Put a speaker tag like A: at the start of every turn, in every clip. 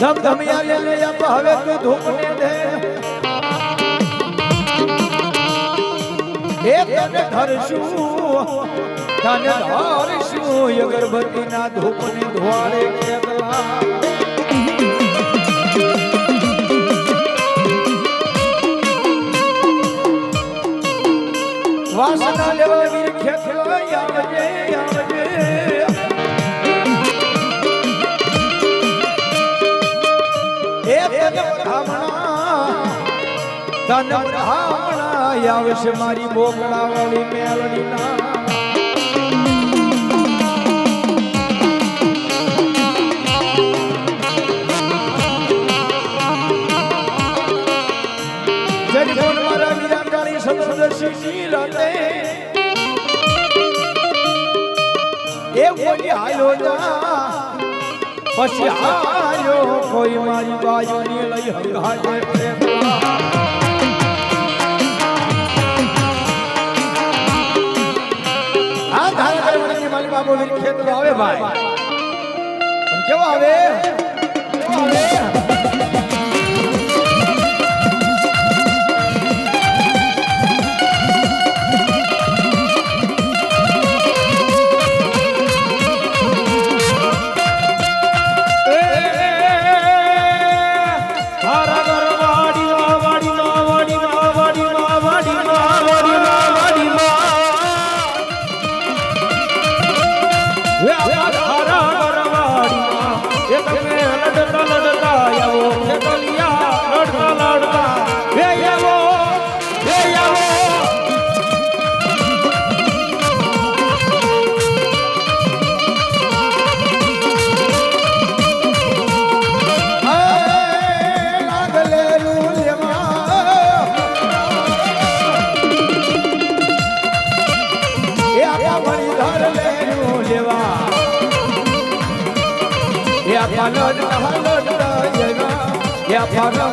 A: ધમધમિયા લે અંબ હવે તું ધૂમને દે. હે તને ધરશું તને ધરશું, અગરબત્તીના ધૂપને ધોવાળે કેતલા વાસના લેવા વીર ખેતલા આવજે આવજે એ તન બ્રાહ્મણા. તન બ્રાહ્મણા, આવશે મારી બોકડા વાળી મેલડી ના. એ બોલી હાલો જા. પછી હાલ્યો કોઈ મારી બાજુની લઈ કરવાની મારી બાબુ ખેતરો આવે ભાઈ. કેવો આવે? એ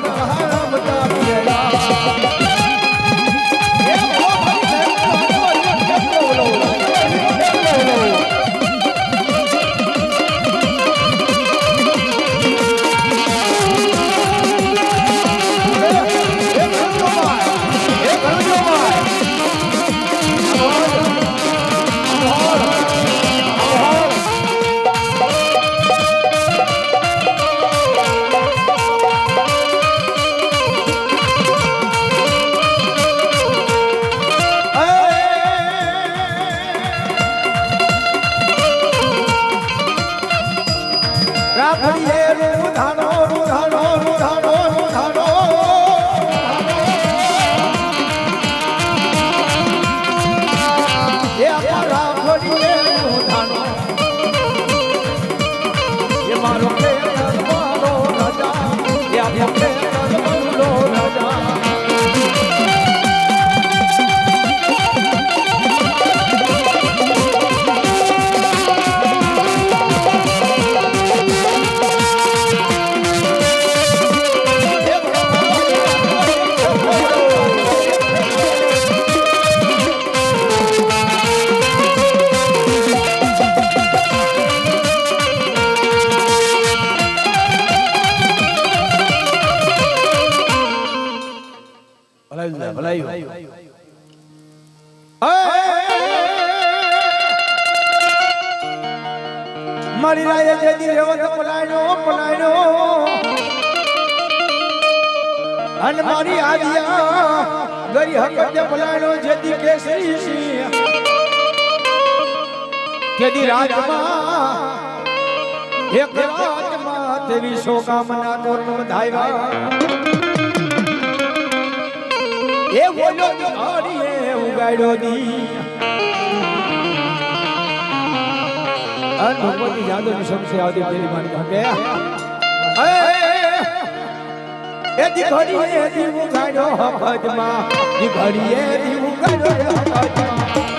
A: રાખડીએ આદિયા ગરી હકતે પલાયનો જેદી કેસરી સિંહ. કેદી રાતમાં એક રાતમાં તેવી શોકામના તોરણ ધાયવા. એ બોલો હરિએ ઉગાડ્યો દી. અનુપતિ જાદવની શમશે આવતી પેલી કાકે એ દી ઉગાડ્યો હકતમાં દીકરીએ દી ઉગાડ્યો હકતમાં મેલડી કોઈ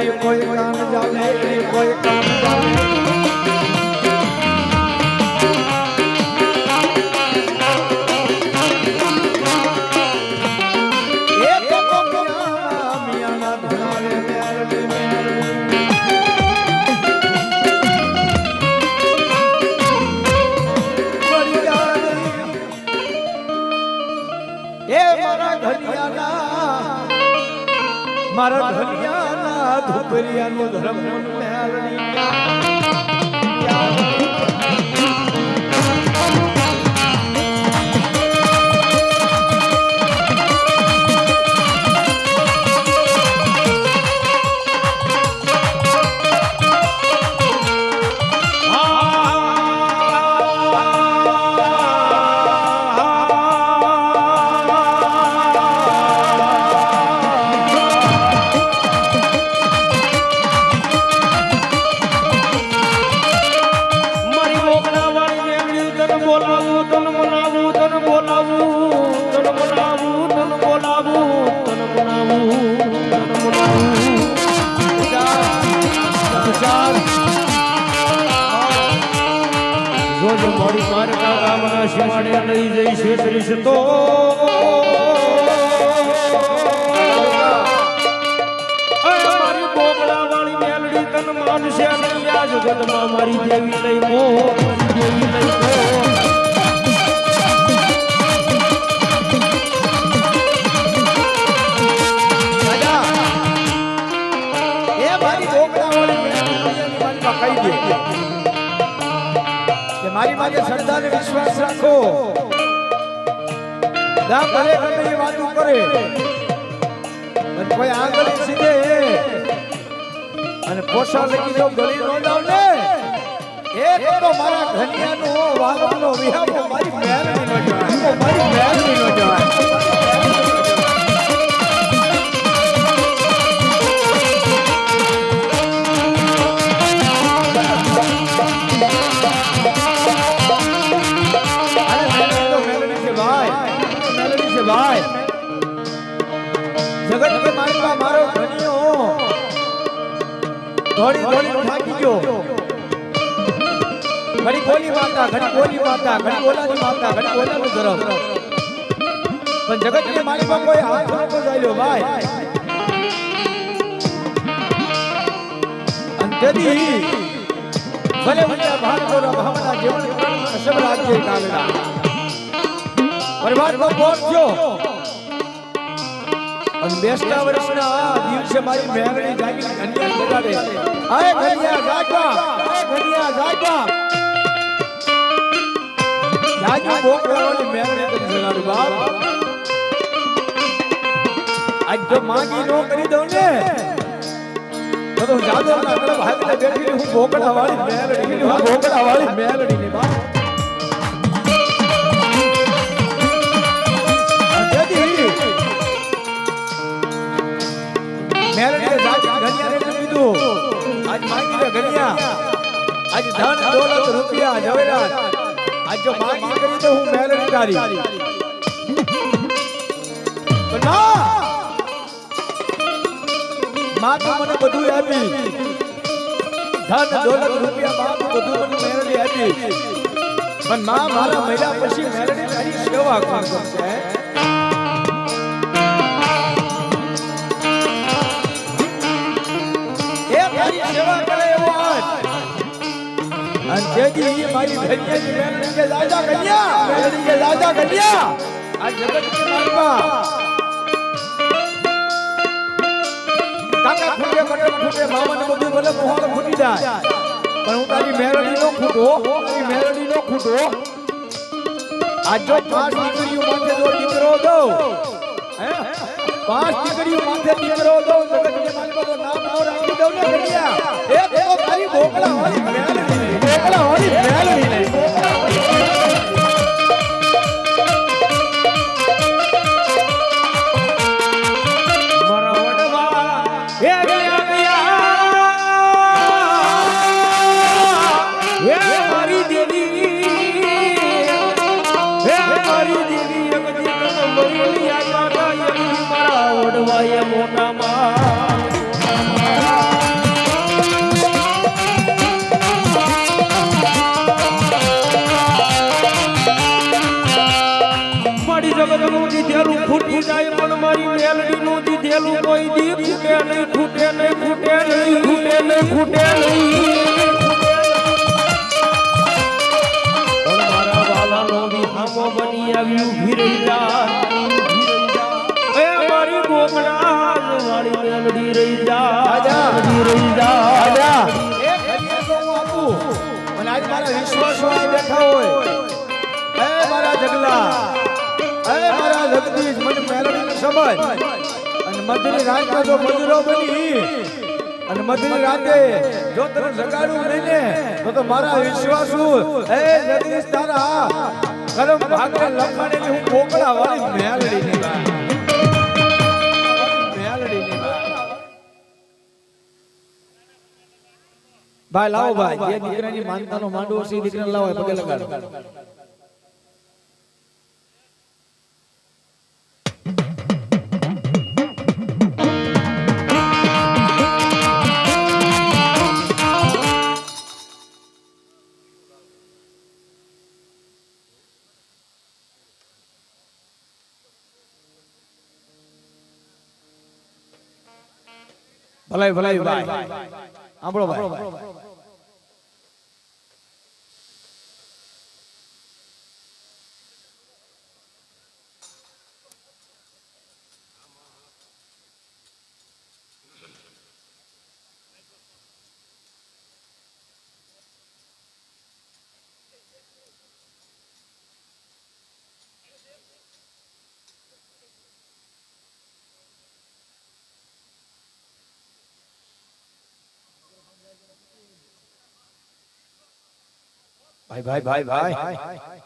A: જાવે કોઈ મિયા મિયાના ધનારે મેલડી મેલડી મરી જાય ધુપરિયાનો ધર્મ મેળવી
B: તન માનશે અને આ મારી દેવી લઈ મો દેવી લઈ મો
A: મારી ઢોકળાવાળી મેળવીની મારી માં કહી દે. કે મારી માથે શ્રદ્ધા ને વિશ્વાસ રાખો. ભલે ગમે એ વાતો કરે કોઈ આગળ સીધે અને પોસા લઈ જો ગળી નો દાવ ને એ તો મારા ઘનિયાનો વાલમનો વિહામો મારી મેળવી નો જવાય મારી મેળવી દોડી દોડી થાકી ગયો. ઘડી ગોલી માતા, ઘડી ગોલી માતા, ઘડી ઓલાની માતા, ઘડી ઓલાનું ધરમ. પણ જગત મારી માલપા કોઈ હાથ નતો ચાલ્યો ભાઈ. અંતેથી ભલે ભલે ભારતો ભાવના જીવન અસબ રાજ્ય કાગડા. પરમાત્મા પહોંચ્યો અને બેસતા વર્ષના દિવસે મારી મેળણી જાગી ઘડિયાળ બગાડે આય ઘડિયા જાગવા ઘડિયા જાગવા જાગી બોકડાવાળી મેળણી કરી જગાડું બાપ, આજ જો માગી નો કરી દઉં ને, તો જાદવ ના કડબ હાથે બેઠી હું બોકડા વાળી મેલડી હું બોકડા વાળી ની બાપ. ધન દોલત રૂપિયા જવેરાત આજ જો માગી કરી તો હું મેલડી તારી પણ મા તો મને બધું આપી. ધન દોલત રૂપિયા બાપ બધું મને મેળવી આપી. પણ માં મારા મહિલા પછી મેળવી તારી સેવા કોણ ઈ મારી ઘડિયાની મેળવી કે રાજા કન્યા મેળવી કે રાજા કન્યા. આ જગત કે માલપા કાકા ફૂટે બટન ફૂટે મામાને નો નો નો ને કન્યા. બોકડા વાળી મેરડી
B: મારી મેલડીનું દીધેલું કોઈ દી ખૂટે નહીં ખૂટે નહીં ખૂટે નહીં ખૂટે નહીં ખૂટે નહીં. મારા વાલાનો વિહામો બની આવી ઊભી એ મારી ગોગડા વાળી મેલડી રહી જા
A: રાજા.
B: રહી જા
A: રાજા એક હરિયે તો હું આપું. અને આજ મારા વિશ્વાસો બેઠા હોય. એ મારા જગલા. જગદીશ મને મેલડીને સમજ. અને મધરી રાતે જો મજૂરો બની. અને મધરી રાતે જો તને જગાડું નહીં ને તો તો મારા વિશ્વાસુ એ જગદીશ તારા કરમ ભાગને લખાણે હું કોકડા વાળી મેલડી ની મેલડી ભાઈ લાવો ભાઈ. જે દીકરાની માનતાનો માંડવો છે દીકરાને લાવો પગે લગાડો. ભલાઈ ભલાઈ ભાઈ. આપણો ભાઈ. ભાઈ ભાઈ ભાઈ ભાઈ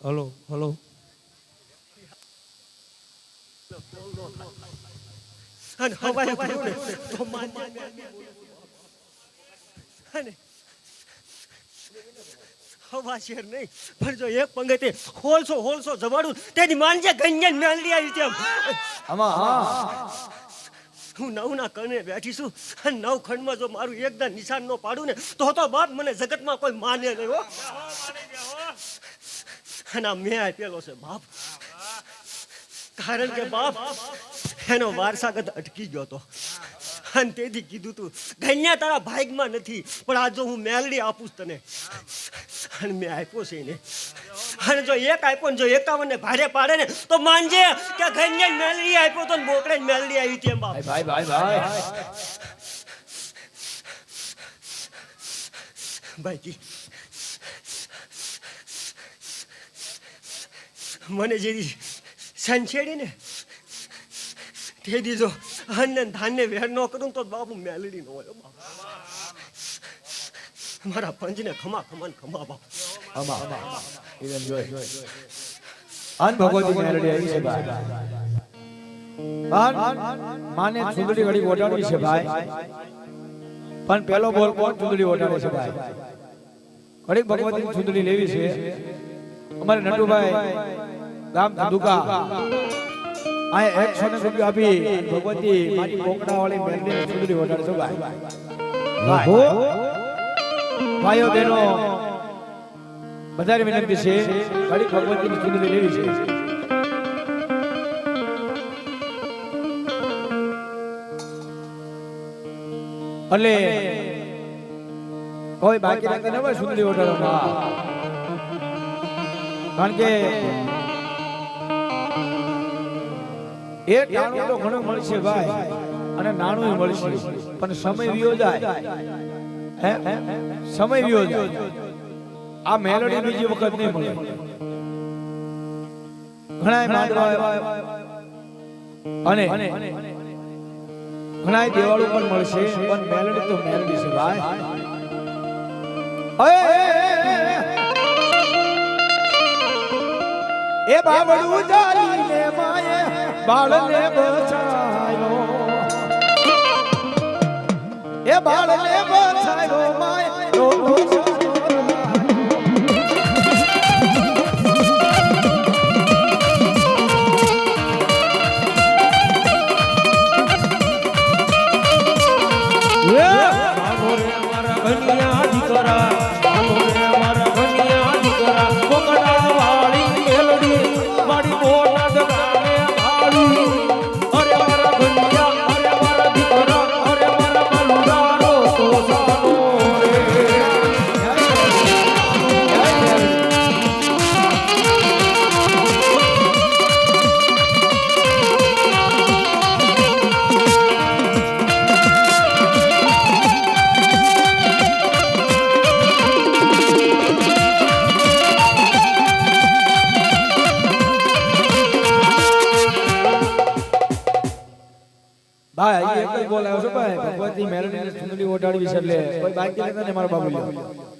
B: હલો હલો
C: અને હવાય હવા શેર નહીં. પણ જો એક પંગતે હોલસો હોલસો જમાડું તેની માનજે ગંજન મેલડી આવી તેમ
A: આમાં હા.
C: હું નવના કને બેઠી છું અને નવ ખંડમાં જો મારું એકદમ નિશાન નો પાડું ને તો તો બાપ મને જગતમાં કોઈ માને નહીં હો. અને આ મેં આપેલો છે બાપ. કારણ કે બાપ એનો વારસાગત અટકી ગયો તો. અને તેથી કીધું તું ગણ્યા તારા ભાગમાં નથી પણ આ જો હું મેલડી આપું તને. અને મેં આપ્યો છે એને. અને જો એક આપ્યો ને જો એકાવન ને ભારે પાડે ને તો માનજે કે ગણ્યા મેલડી આપ્યો તો બોકડે જ મેલડી આવી તેમ બાપ.
A: ભાઈ ભાઈ ભાઈ ભાઈ.
C: ભાઈજી મને જેથી સંછેડી ને તે દીધો અન્ન ધાન્ય વેર ન કરું તો બાપુ મેલડી નો હોય મારા પંજને ખમા ખમા ને ખમા, બાપ.
A: આમાં આમાં ઈવન જોઈ. અન ભગવતી મેલડી આવી છે, ભાઈ. અન માને ચુંદડી ઘડી ઓઢાડવી છે, ભાઈ. પણ પેલો બોલ કોણ ચુંદડી ઓઢાડે છે, ભાઈ? ઘડી ભગવતી ચુંદડી લેવી છે. અમારે નટુભાઈ, ગામ ધંધુકા. આ એકસો ને રૂપિયા આપી ભગવતી મારી કોકડા વાળી છે ભાઈ. ભાઈ ભાઈઓ બહેનો બધાને વિનંતી છે ઘડી ભગવતીની લેવી છે. એટલે કોઈ બાકી રાખી ન હોય સુંદરી ઓઢાડવામાં કારણ કે એ ટાણું તો ઘણું મળશે ભાઈ, અને નાણું મળશે. પણ સમય વિયો જાય. હે? સમય વિયો જાય. આ મેલડી બીજી વખત નહીં મળે. ઘણા અને ઘણા દેવાળું પણ મળશે, પણ મેલડી તો મેલડી છે ભાઈ. એ બાબડું જાલીને માએ બાળને બચાયો એ બાળને બચાયો માએ ને ભગવતી મેલડીને સુંદરી ઓઢાડવી છે એટલે કોઈ બાકી લેતા ને મારા બાબુ